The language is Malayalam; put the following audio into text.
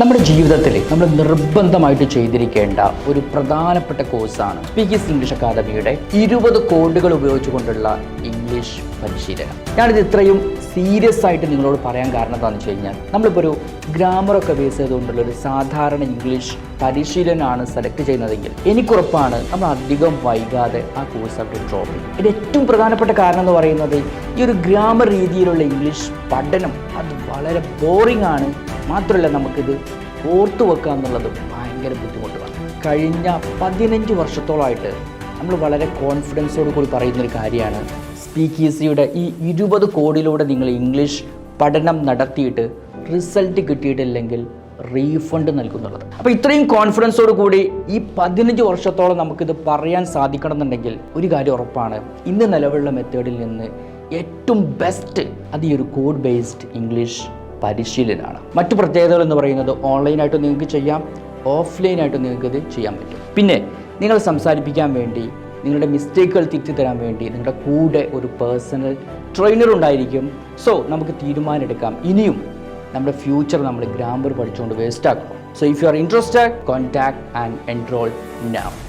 നമ്മുടെ ജീവിതത്തിൽ നമ്മൾ നിർബന്ധമായിട്ട് ചെയ്തിരിക്കേണ്ട ഒരു പ്രധാനപ്പെട്ട കോഴ്സാണ് സ്പീക്കിസ് ഇംഗ്ലീഷ് അക്കാദമിയുടെ ഇരുപത് കോഡുകൾ ഉപയോഗിച്ചുകൊണ്ടുള്ള ഇംഗ്ലീഷ് പരിശീലനം. ഞാനിത് ഇത്രയും സീരിയസ് ആയിട്ട് നിങ്ങളോട് പറയാൻ കാരണം എന്താണെന്ന് വെച്ച് കഴിഞ്ഞാൽ നമ്മളിപ്പോൾ ഒരു ഗ്രാമറൊക്കെ ബേസ് ചെയ്തുകൊണ്ടുള്ള ഒരു സാധാരണ ഇംഗ്ലീഷ് പരിശീലനമാണ് സെലക്ട് ചെയ്യുന്നതെങ്കിൽ എനിക്കുറപ്പാണ് നമ്മൾ അധികം വൈകാതെ ആ കോഴ്സ് അവിടെ ഡ്രോപ്പ് ചെയ്യും. ഇതിന്റെ ഏറ്റവും പ്രധാനപ്പെട്ട കാരണം എന്ന് പറയുന്നത് ഈ ഒരു ഗ്രാമർ രീതിയിലുള്ള ഇംഗ്ലീഷ് പഠനം അത് വളരെ ബോറിംഗ് ആണ്. മാത്രമല്ല നമുക്കിത് ഓർത്തു വെക്കുക എന്നുള്ളത് ഭയങ്കര ബുദ്ധിമുട്ടാണ് കഴിഞ്ഞ പതിനഞ്ച് വർഷത്തോളമായിട്ട് നമ്മൾ വളരെ കോൺഫിഡൻസോട് കൂടി പറയുന്നൊരു കാര്യമാണ്. സ്പീക്ക് ഈസിയുടെ ഈ ഇരുപത് കോടിലൂടെ നിങ്ങൾ ഇംഗ്ലീഷ് പഠനം നടത്തിയിട്ട് റിസൾട്ട് കിട്ടിയിട്ടില്ലെങ്കിൽ റീഫണ്ട് നൽകുന്നുള്ളത്. അപ്പോൾ ഇത്രയും കോൺഫിഡൻസോട് കൂടി ഈ പതിനഞ്ച് വർഷത്തോളം നമുക്കിത് പറയാൻ സാധിക്കണമെന്നുണ്ടെങ്കിൽ ഒരു കാര്യം ഉറപ്പാണ്. ഇന്ന് നിലവിലുള്ള മെത്തേഡിൽ നിന്ന് ഏറ്റവും ബെസ്റ്റ് അത് ഈ ഒരു കോഡ് ബേസ്ഡ് ഇംഗ്ലീഷ് പരിശീലനമാണ് മറ്റു പ്രത്യേകതകൾ എന്ന് പറയുന്നത് ഓൺലൈനായിട്ട് നിങ്ങൾക്ക് ചെയ്യാം ഓഫ്ലൈനായിട്ട് നിങ്ങൾക്ക് ഇത് ചെയ്യാൻ പറ്റും. പിന്നെ നിങ്ങൾ സംസാരിപ്പിക്കാൻ വേണ്ടി നിങ്ങളുടെ മിസ്റ്റേക്കുകൾ തിരുത്തി തരാൻ വേണ്ടി നിങ്ങളുടെ കൂടെ ഒരു പേഴ്സണൽ ട്രെയിനർ ഉണ്ടായിരിക്കും. സോ നമുക്ക് തീരുമാനമെടുക്കാം. ഇനിയും നമ്മുടെ ഫ്യൂച്ചർ നമ്മൾ ഗ്രാമർ പഠിച്ചുകൊണ്ട് വേസ്റ്റ് ആക്കും so if you are interested contact and enrol now